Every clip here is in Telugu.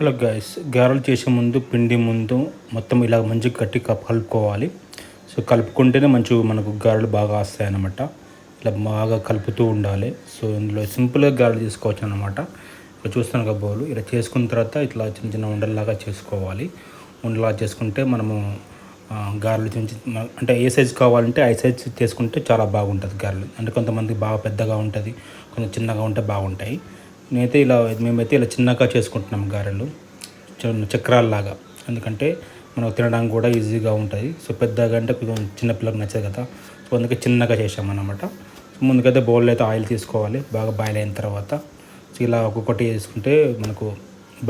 హలో గైస్ గారెలు చేసే ముందు పిండి ముందు మొత్తం ఇలా మంచిగా గట్టి కలుపుకోవాలి. సో కలుపుకుంటేనే మంచిగా మనకు గారెలు బాగా వస్తాయి అనమాట ఇలా బాగా కలుపుతూ ఉండాలి. సో ఇందులో సింపుల్గా గారెలు చేసుకోవచ్చు అనమాట ఇక్కడ చూస్తాను కదా బౌలు. ఇలా చేసుకున్న తర్వాత ఇట్లా చిన్న చిన్న ఉండల్లాగా చేసుకోవాలి. ఉండలా చేసుకుంటే మనము గారెలు చిన్న అంటే ఏ సైజు కావాలంటే ఆ సైజ్ చేసుకుంటే చాలా బాగుంటుంది గారెలు. అంటే కొంతమంది బాగా పెద్దగా ఉంటుంది కొంచెం చిన్నగా ఉంటే బాగుంటాయి. నేనైతే ఇలా మేమైతే ఇలా చిన్నగా చేసుకుంటున్నాం గారెలు. చిన్న చక్రాల్లాగా. ఎందుకంటే మనకు తినడానికి కూడా ఈజీగా ఉంటుంది సో పెద్దగా అంటే కొంచెం చిన్న పిల్లలకు నచ్చదు కదా. సో అందుకే చిన్నగా చేసామన్నమాట సో ముందుకైతే బౌల్లో అయితే ఆయిల్ తీసుకోవాలి. బాగా బాయిల్ అయిన తర్వాత సో ఇలా ఒక్కొక్కటి వేసుకుంటే మనకు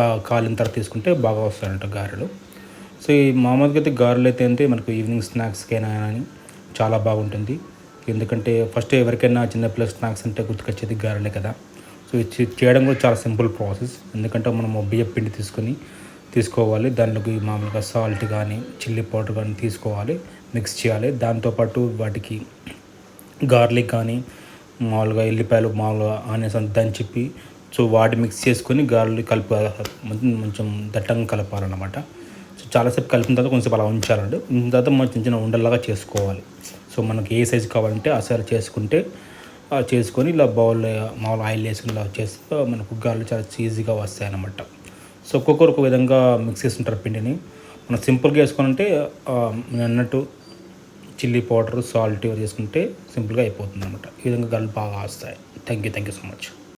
బాగా కాలిన తర్వాత తీసుకుంటే బాగా వస్తాయంట గారెలు. సో ఈ మామూలుగా అయితే గారెలు అయితే అంటే మనకు ఈవినింగ్ స్నాక్స్కైనా కానీ చాలా బాగుంటుంది. ఎందుకంటే ఫస్ట్ ఎవరికైనా చిన్నపిల్లల స్నాక్స్ అంటే గుర్తుకొచ్చేది గారెలే కదా. సో ఇది చేయడం కూడా చాలా సింపుల్ ప్రాసెస్. ఎందుకంటే మనం బియ్యం పిండి తీసుకొని తీసుకోవాలి. దాంట్లోకి మామూలుగా సాల్ట్ కానీ చిల్లీ పౌడర్ కానీ తీసుకోవాలి. మిక్స్ చేయాలి. దాంతోపాటు వాటికి గార్లిక్ కానీ మామూలుగా ఎల్లిపాయలు మామూలుగా ఆనియన్స్ అంతా దంచిప్పి సో వాటి మిక్స్ చేసుకొని గార్లిక్ కలిపి కొంచెం దట్టంగా కలపాలన్నమాట. సో చాలాసేపు కలిపిన తర్వాత కొంచెం అలా ఉంచాలండి. ఉంచిన తర్వాత మనం చిన్న చిన్న ఉండలాగా చేసుకోవాలి. సో మనకి ఏ సైజు కావాలంటే ఆ సైజు చేసుకుంటే చేసుకొని ఇలా బౌల్ మామూలు ఆయిల్ వేసుకుని ఇలా చేస్తే మన గారెలు చాలా ఈజీగా వస్తాయి అన్నమాట సో ఒక్కొక్కరు ఒక విధంగా మిక్స్ చేస్తుంటారు పిండిని. మనం సింపుల్గా వేసుకుంటే నేను అన్నట్టు చిల్లీ పౌడర్ సాల్ట్ చేసుకుంటే సింపుల్గా అయిపోతుంది అనమాట ఈ విధంగా గల్లు బాగా వస్తాయి. Thank you thank you so much